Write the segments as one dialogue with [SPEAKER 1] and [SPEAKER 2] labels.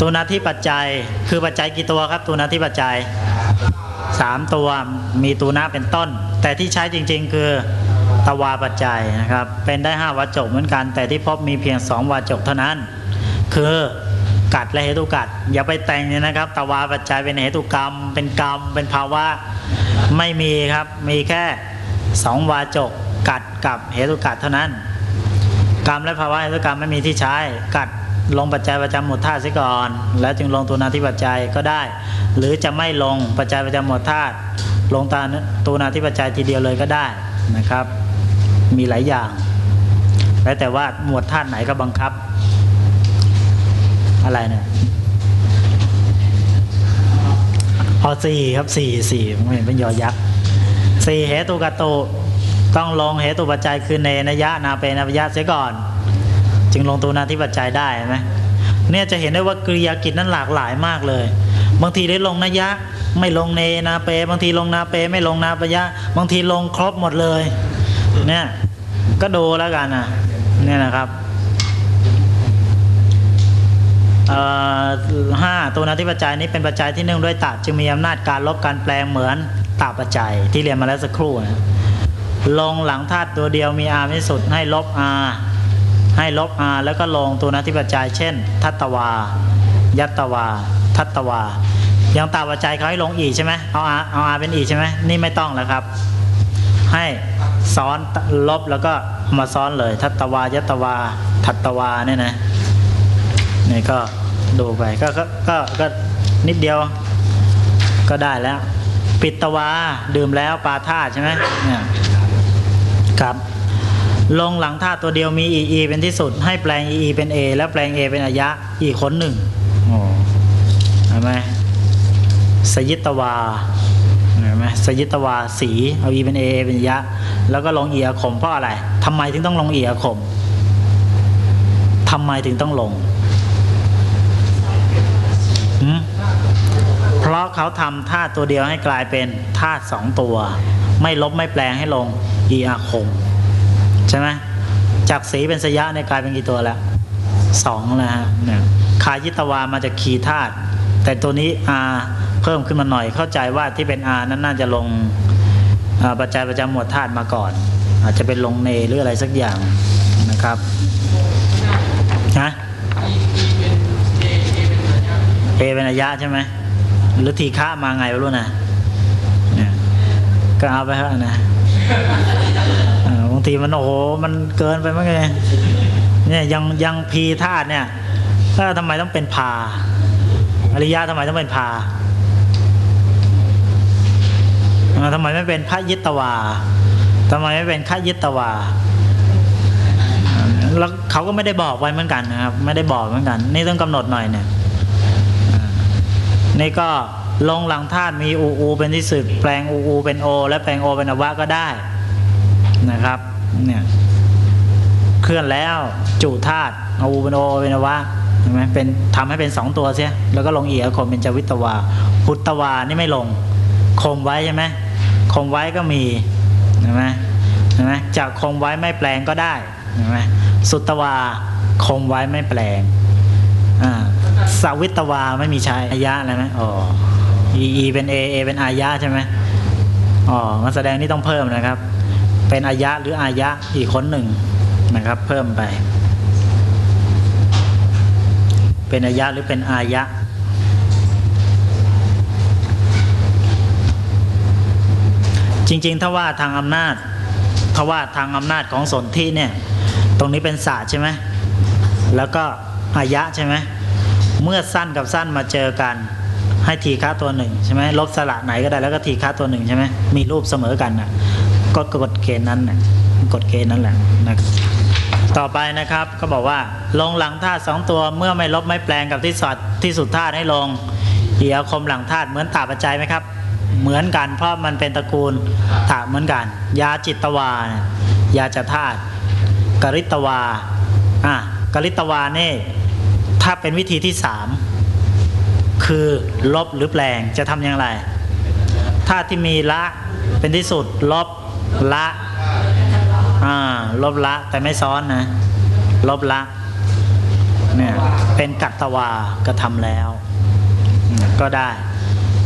[SPEAKER 1] ตัวนาที่ปัจจัยคือปัจจัยกี่ตัวครับตัวนาที่ปัจจัยสามตัวมีตัวนาเป็นต้น แต่ที่ใช้จริง ๆ คือตวาปัจจัยนะครับ เป็นได้ห้าวาจกเหมือนกัน แต่ที่พบมีเพียงสองวาจกเท่านั้น คือกัดและเหตุกัด อย่าไปแต่งเนี่ยนะครับ ตวาปัจจัยเป็นเหตุกรรม เป็นกรรม เป็นภาวะไม่มีครับ มีแค่สองวาจกกัดกับเหตุกัดเท่านั้น กรรมและภาวะเหตุกรรมไม่มีที่ใช้กัด ลงปัจจัยประจำหมวดธาตุเสียก่อน แล้วจึงลงตัวนาที่ปัจจัยก็ได้ หรือจะไม่ลงปัจจัยประจำหมวดธาตุลงตาตัวนาที่ปัจจัยทีเดียวเลยก็ได้นะครับ มีหลายอย่าง แล้วแต่ว่าหมวดธาตุไหนก็บังคับ อะไรเนี่ยอสี่ครับสี่สี่ผมเห็นเป็นยอยักษ์สี่เหตุกตตุต้องลงเหตุปัจจัยคือเนนยะนาเปนยะเสียก่อน จึงลงตัวนาที่ปัจจัยได้ไหมเนี่ยจะเห็นได้ว่ากริยากิจนั้นหลากหลายมากเลย บางทีได้ลงนยะ ไม่ลงเนนาเป บางทีลงนาเป ไม่ลงนาปยะ บางทีลงครบหมดเลย เนี่ยก็ดูแล้วกันนะเนี่ยนะครับห้าตัวนาที่ปัจจัยนี้เป็นปัจจัยที่เนื่องด้วยตาจึงมีอำนาจการลบการแปลงเหมือนตาปัจจัยที่เรียนมาแล้วสักครู่นะลงหลังธาตุตัวเดียวมีอาไม่สุดให้ลบอา ให้ลบ r แล้วก็ลงตัวนาที่ปัจจัยเช่น ทัตตวา ยัตตวา ทัตตวาย่างตาปัจจัยเขาให้ลงอีกใช่ไหมเอา r เอา r เป็นอีกใช่ไหมนี่ไม่ต้องแล้วครับ ให้ซ้อนลบแล้วก็มาซ้อนเลย ทัตตวา ยัตตวา ทัตตวาเนี่ยนะนี่ก็ดูไปก็ก็ก็ก็นิดเดียวก็ได้แล้ว ปิดตวาดื่มแล้วปาธาใช่ไหมเนี่ย ลงหลังธาตุตัวเดียวมี e e เป็นที่สุด ให้แปลง e e เป็น a แล้วแปลง a เป็นอายะอีกคนหนึ่งโอ้เห็นไหมสยิตวาเห็นไหมสยิตวาสีเอา e เป็น a เป็นอายะ แล้วก็ลงอีอาคมเพราะอะไรทำไมถึงต้องลงอีอาคมทำไมถึงต้องลงหืมเพราะเขาทำธาตุตัวเดียวให้กลายเป็นธาตุสองตัว ไม่ลบไม่แปลงให้ลงอีอาคม ใช่ไหมจากสีเป็นสยะเนี่ยกลายเป็นกี่ตัวแล้วสองแล้วฮะเนี่ยคายิตวามาจากคีธาตุแต่ตัวนี้อาเพิ่มขึ้นมาหน่อยเข้าใจว่าที่เป็นอานั้นน่าจะลงปัจจัยประจำหมวดธาตุมาก่อน อาจจะเป็นลงเนหรืออะไรสักอย่างนะครับฮะเอเป็นอายะใช่ไหมหรือทีฆะมาไงไม่รู้นะเนี่ยก็เอาไปเถอะนะางทีมันโอ้โหมันเกินไปมั้งไงเนี่ยยังยังพีธาตุเนี่ยก็ทำไมต้องเป็นพาอริยะทำไมต้องเป็นพาทำไมไม่เป็นพระยิตวาทำไมไม่เป็นขยิตวาแล้วเขาก็ไม่ได้บอกไว้เหมือนกันนะครับ ไม่ได้บอกเหมือนกัน นี่ต้องกำหนดหน่อยเนี่ยนี่ก็ลงหลังธาตุมีอูอูเป็นที่สุดแปลงอูอูเป็นโอ และแปลงโอเป็นอวะก็ได้นะครับ เนี่ยเคลื่อนแล้วจุธาตุเอาอูเป็นโอเป็นวะใช่ไหมเป็นทำให้เป็นสองตัวเสียแล้วก็ลงเอียคมเป็นจวิตวา พุทตวานี่ไม่ลงคมไว้ใช่ไหมคมไว้ก็มีใช่ไหมใช่ไหมจากคมไว้ไม่แปลงก็ได้ใช่ไหมสุตวาคมไว้ไม่แปลงอ่าสวิตวาไม่มีใช้อายะอะไรไหมอ๋อ e e เป็น a a เป็นอายะใช่ไหมอ๋อมันแสดงนี่ต้องเพิ่มนะครับ เป็นอายะหรืออายะอีกคนหนึ่งนะครับ เพิ่มไป เป็นอายะหรือเป็นอายะจริงๆ ถ้าว่าทางอำนาจถ้าว่าทางอำนาจของสนธิเนี่ย ตรงนี้เป็นศาสตร์ใช่ไหมแล้วก็อายะใช่ไหมเมื่อสั้นกับสั้นมาเจอกัน ให้ทีค่าตัวหนึ่งใช่ไหมลบสระไหนก็ได้แล้วก็ทีค่าตัวหนึ่งใช่ไหมมีรูปเสมอกันนะ ก็กฎเกณฑ์นั้นนะกฎเกณฑ์นั่นแหละนะครับต่อไปนะครับก็บอกว่า ลงหลังธาตุสองตัวเมื่อไม่ลบไม่แปลงกับที่สุดที่สุดธาตุให้ลงเหียคมหลังธาตุเหมือนตาปัจจัยไหมครับ เหมือนกัน เพราะมันเป็นตระกูลถาเหมือนกัน ยาจิตตวานยาจะธาตุกริตวาอะกริตวาเนี่ถ้าเป็นวิธีที่สามคือลบหรือแปลงจะทำอย่างไรถ้าที่มีละเป็นที่สุดลบ ละอ่าลบละแต่ไม่ซ้อนนะ ลบละเนี่ยเป็นกัตตวากระทำแล้ว ก็ได้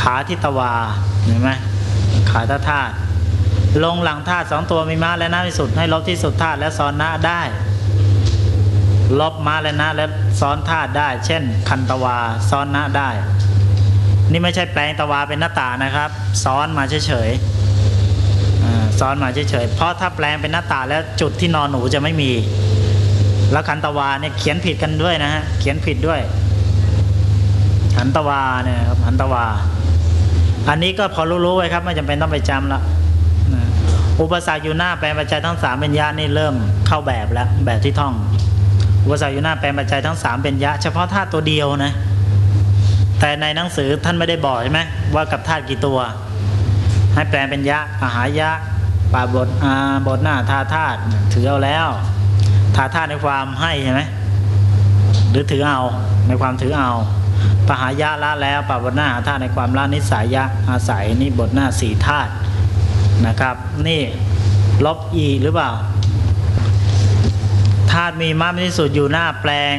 [SPEAKER 1] ขาทิตวาเห็นไหมขาทธาตุลงหลังธาตุสองตัวมีม้าและน้าที่สุด ให้ลบที่สุดธาตุและซ้อนหน้าได้ ลบม้าและน้าและซ้อนธาตุได้ เช่น คันตวาซ้อนหน้าได้ นี่ไม่ใช่แปลงตวาเป็นหน้าตานะครับ ซ้อนมาเฉยๆ ซ้อนมาเฉยๆ เพราะถ้าแปลงเป็นหน้าตาแล้วจุดที่นอนหนูจะไม่มี แล้วคันตวาเนี่ยเขียนผิดกันด้วยนะฮะ เขียนผิดด้วย หันตวาเนี่ยครับหันตวา อันนี้ก็พอรู้ๆไว้ครับ ไม่จำเป็นต้องไปจำละนะอุปสรรคอยู่หน้าแปลงปัจจัยทั้งสามเป็นยะนี่เริ่มเข้าแบบแล้วแบบที่ท่อง อุปสรรคอยู่หน้าแปลงปัจจัยทั้งสามเป็นยะ เฉพาะธาตุตัวเดียวนะ แต่ในหนังสือท่านไม่ได้บอกใช่ไหมว่ากับธาตุกี่ตัว ให้แปลงเป็นยะอาหายะ ปาบทอาบทหน้าทาธาตุถือเอาแล้วทาธาตุในความให้ใช่ไหมหรือถือเอาในความถือเอาปหายะละแล้วปาบทหน้าหาธาตุในความละนิสัยยะอาศัยนี่บทหน้าสี่ธาตุนะครับ นี่ลบอีหรือเปล่าธาตุมีมากที่สุดอยู่หน้าแปลง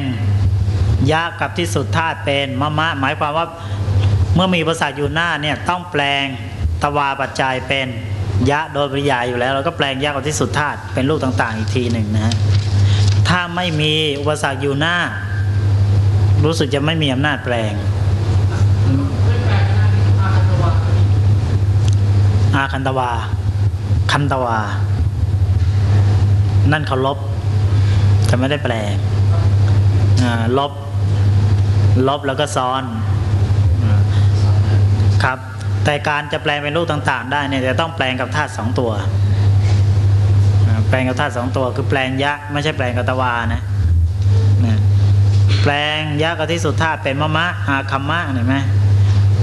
[SPEAKER 1] ยะกับที่สุดธาตุเป็นมะมะหมายความว่าเมื่อมีภาษาอยู่หน้าเนี่ยต้องแปลงตวาปัจจัยเป็น ยะโดยปริยายอยู่แล้ว เราก็แปลงยะกับที่สุดธาตุเป็นรูปต่าง ๆ อีกทีหนึ่งนะฮะถ้าไม่มีอุปสรรคอยู่หน้า รู้สึกจะไม่มีอำนาจแปลงอาคันตวา คันตวา นั่นเขาลบ จะไม่ได้แปลงอ่าลบ ลบแล้วก็ซ้อนครับ แต่การจะแปลงเป็นรูปต่าง ๆ ได้เนี่ยจะต้องแปลงกับธาตุสองตัว แปลงกับธาตุสองตัว คือแปลงยะไม่ใช่แปลงกับตวานะนะแปลงยะกับที่สุดธาตุเป็นมะมะอาคัมมะเห็นไหม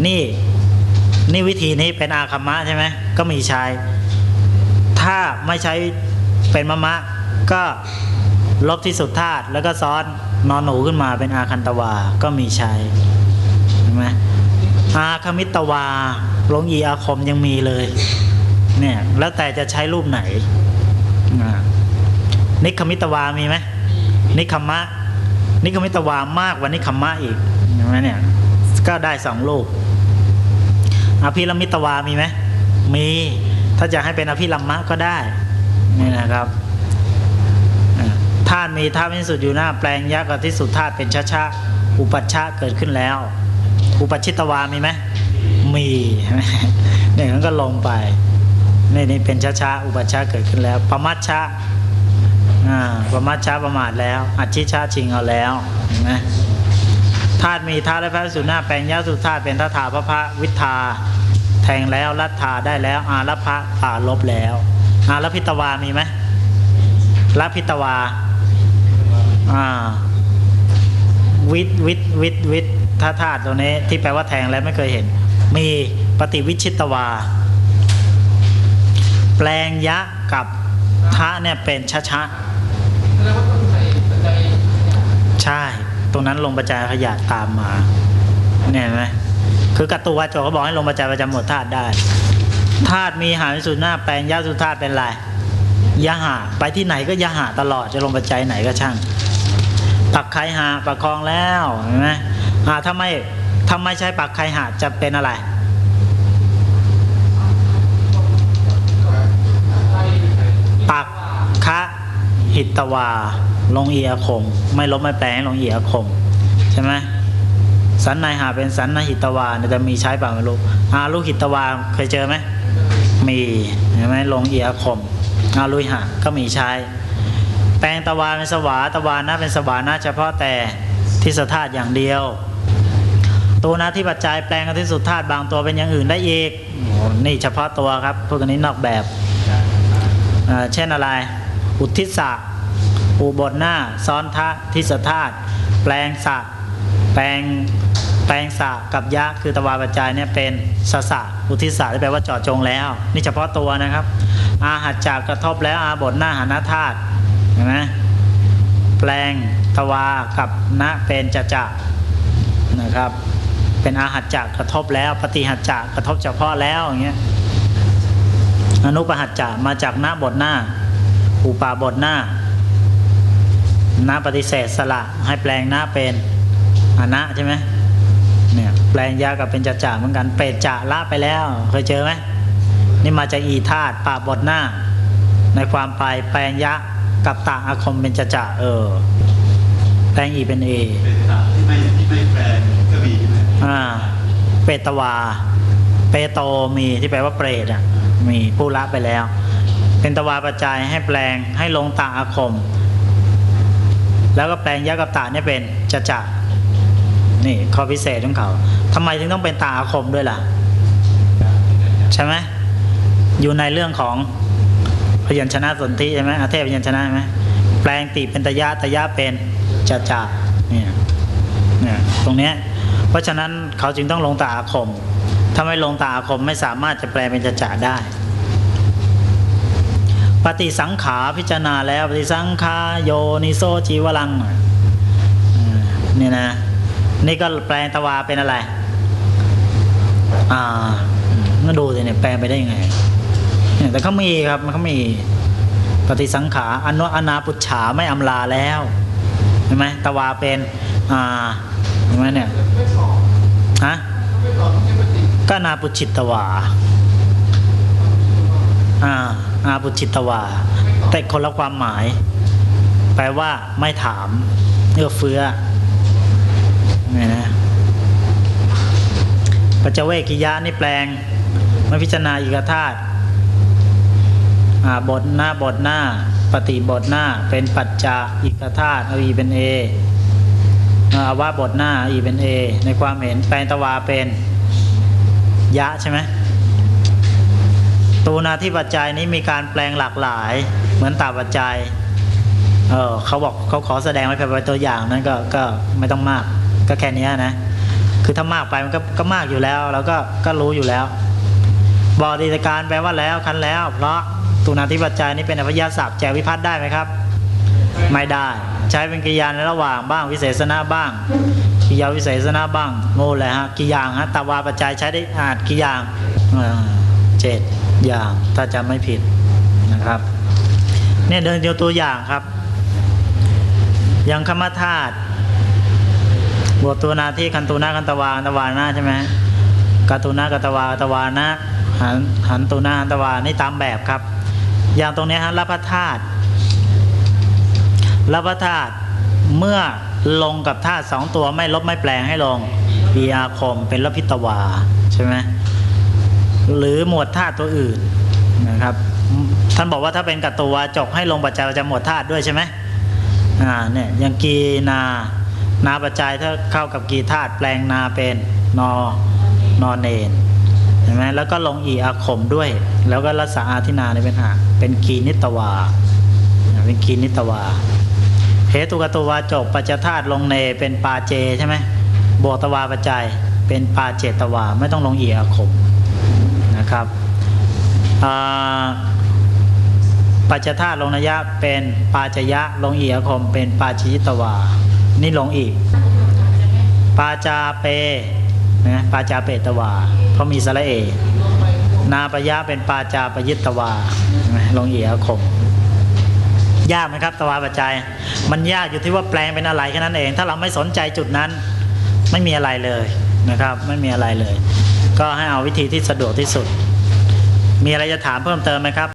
[SPEAKER 1] นี่นี่วิธีนี้เป็นอาคัมมะใช่ไหมก็มีใช้ ถ้าไม่ใช้เป็นมะมะก็ลบที่สุดธาตุแล้วก็ซ้อนนอนหนูขึ้นมาเป็นอาคันตวา ก็มีใช้เห็นไหมอาคมิตวา ลงอีอาคมยังมีเลย เนี่ยแล้วแต่จะใช้รูปไหน นิคมิตวามีไหมนิคมะ นิคมิตวามากกว่านิคมะอีกเห็นไหมเนี่ยก็ได้สองรูปอภิรมิตวามีไหมมีถ้าจะให้เป็นอภิรัมมะก็ได้นี่นะครับอ่าธาตุมีธาตุไม่สุดอยู่หน้าแปลงยักษ์กับที่สุดธาตุเป็นชะชะอุปัชชะเกิดขึ้นแล้ว อุปัชชิตวามีไหม มีเนี่ยมันก็ลงไปนี่นี่เป็นชะชะอุปชชะเกิดขึ้นแล้วปรมัชชะอ่าปมัชชะประมาทแล้ว อัจฉิชะชิงเอาแล้วเห็นไหมธาตุมีธาตุและพระสุหน้าแปลงยาสุธาตุเป็นทัฏฐาพระพระวิทาแทงแล้วรัตธาได้แล้วอารัพะผ่าลบแล้ว อารัพิตวามีไหมรัพิตวาอ่าวิทวิทวิทวิทท่าธาตุตัวนี้ที่แปลว่าแทงแล้วไม่เคยเห็น มีปฏิวิชิตวา แปลงยะกับทะเนี่ยเป็นชะชะใช่ ตรงนั้นลงประจายขยะตามมาเนี่ยไหมคือกัตตุวาโจเขาบอกให้ลงประจายประจำหมดธาตุได้ธาตุมีหาวิสุทธิหน้าแปลงยาสุธาตุเป็นไรยะหาไปที่ไหนก็ยะหาตลอดจะลงประจายไหนก็ช่างปักไคหาปักคลองแล้วเห็นไหมอ่าถ้าไม่ ถ้าไม่ใช่ปักไคหาจะเป็นอะไร ปักคะหิตวา ลงเอียคมไม่ลบไม่แปลงลงเอียคมใช่ไหมสันในหาเป็นสันนหิตวาเนี่ยจะมีใช้เปล่าไม่รู้อาลูหิตวาเคยเจอไหมมีเห็นไหมลงเอียคมอาลุหะก็มีใช้ แปลงตะวาเป็นสวาตะวานะเป็นสวานะเฉพาะแต่ที่สธาตุอย่างเดียว ตัวนะที่ปัจจัยแปลงกับที่สุดธาตุบางตัวเป็นอย่างอื่นได้อีกโอ้นี่เฉพาะตัวครับ พวกนี้นอกแบบเช่นอะไร อุทิศะอุบลหน้า ซ้อนทะทิศธาตุแปลงสะแปลงแปลงสะกับยะคือตวาปัจจัยเนี่ยเป็นสสะอุทิศะที่แปลว่าเจาะจงแล้ว นี่เฉพาะตัวนะครับ อาหัจจากกระทบแล้วอาบทหน้าหานาธาตุเห็นไหมแปลงตวากับนะเป็นจะจะนะครับ เป็นอาหัจจากกระทบแล้ว ปฏิหัจจากกระทบเฉพาะแล้วอย่างเงี้ยอนุปหัจจะมาจากหน้าบทหน้า อุปาบทหน้าหน้าปฏิเสธสละให้แปลงหน้าเป็นอนะใช่ไหมเนี่ยแปลงยะกับเป็นจะจ่าเหมือนกันเปรตจะละไปแล้ว เคยเจอไหมนี่มาจากอีธาตุปาบทหน้า ในความไปแปลงยะกับตาอาคมเป็นจจ่าเออ แปลงอีเป็นเอ
[SPEAKER 2] เป็นตาที่ไม่ที่ไม่แปลง
[SPEAKER 1] อ่าเปตวา เปโตมีที่แปลว่าเปรตอะมีผู้ละไปแล้ว เป็นตวาปัจจัยให้แปลงให้ลงตาอาคม แล้วก็แปลงยะกับตาเนี่ยเป็นจะจะนี่ข้อพิเศษของเขาทำไมถึงต้องเป็นตาอาคมด้วยล่ะ ใช่ไหมอยู่ในเรื่องของพยัญชนะสนธิใช่ไหมอาเทพพยัญชนะใช่ไหมแปลงติเป็นตะยะตะยะเป็นจะจะเนี่ยเนี่ยตรงเนี้ย เพราะฉะนั้นเขาจึงต้องลงตาอาคม ถ้าไม่ลงตาอาคมไม่สามารถจะแปลเป็นจะจะได้ ปฏิสังขาพิจารณาแล้วปฏิสังขาโยนิโซจีวลังนี่นะ นี่ก็แปลงตวาเป็นอะไร อ่าก็ดูสิเนี่ยแปลไปได้ยังไงแต่เขามีครับมันเขามีปฏิสังขาอนุอนาปุจฉาไม่อำลาแล้วเห็นไหมตวาเป็นอ่าเห็นไหมเนี่ย ฮะก็นาปุจิตวาอ่าอาปุจิตวา แต่คนละความหมาย แปลว่าไม่ถามเอื้อเฟื้อนี่นะปัจเจเวกิยะนี่แปลงมาพิจารณาอีกธาตุอ่าบทหน้าบทหน้า ปฏิบทหน้าเป็นปัจจาอีกธาตุอาอีเป็นเอ อาว่าบทหน้าอีเป็นเอในความเห็นแปลงตวาเป็นยะใช่ไหมตูนาที่ปัจจัยนี้มีการแปลงหลากหลาย เหมือนตาปัจจัยเออเขาบอกเขาขอแสดงไว้เป็นตัวอย่างนั้นก็ก็ไม่ต้องมากก็แค่นี้นะ คือถ้ามากไปมันก็ก็มากอยู่แล้วเราก็ก็รู้อยู่แล้วบอดีตการแปลว่าแล้วคันแล้ว เพราะตูนาที่ปัจจัยนี้เป็นอภิญญาศัพท์แจกวิพัฒน์ได้ไหมครับ ไม่ได้ ใช้เป็นกิยาในระหว่างบ้างวิเศษณะบ้างกิยาวิเศษณะบ้างโง่เลยฮะกี่อย่างฮะตาวาปัจจัยใช้ได้อาจกี่อย่างเจ็ดอย่างถ้าจำไม่ผิดนะครับเนี่ยเดินเดียวตัวอย่างครับอย่างคำธาตุบทตัวนาที่คันตูนาคันตวาคันตวานะใช่ไหมกาตูนากัตวากัตวานะหันหันตูนาหันตวานี่ตามแบบครับ อย่างตรงนี้ฮะรับพธาตุ รับพธาตุเมื่อลงกับธาตุสองตัวไม่ลบไม่แปลงให้ลงปีอาคมเป็นลพิตวาใช่ไหมหรือหมวดธาตุตัวอื่นนะครับ ท่านบอกว่าถ้าเป็นกัตตัวจกให้ลงปัจจัยประจำหมวดธาตุด้วยใช่ไหมอ่าเนี่ยย่างกีนานาปัจจัยถ้าเข้ากับกีธาตุแปลงนาเป็นนอนอเนนเห็นไหมแล้วก็ลงอีอาคมด้วย แล้วก็รัศอาทินาเนี่ยเป็นอาเป็นกีนิตวาเป็นกีนิตวา เหตุกตวาจบปัจจธาตุลงเนเป็นปาเจใช่ไหมบวกตวาปัจจัยเป็นปาเจตวาไม่ต้องลงอีอาคมนะครับปัจจธาตุลงนยะเป็นปาจยะลงอีอาคมเป็นปาชิตวา นี่ลงอีก ปาจาเปนะปาจาเปตวา เพราะมีสระเอ นาปยะเป็นปาจาปยิตวาลงอีอาคม ยากไหมครับตวาปัจจัย มันยากอยู่ที่ว่าแปลงเป็นอะไรแค่นั้นเอง ถ้าเราไม่สนใจจุดนั้น ไม่มีอะไรเลยนะครับ ไม่มีอะไรเลย ก็ให้เอาวิธีที่สะดวกที่สุด มีอะไรจะถามเพิ่มเติมไหมครับ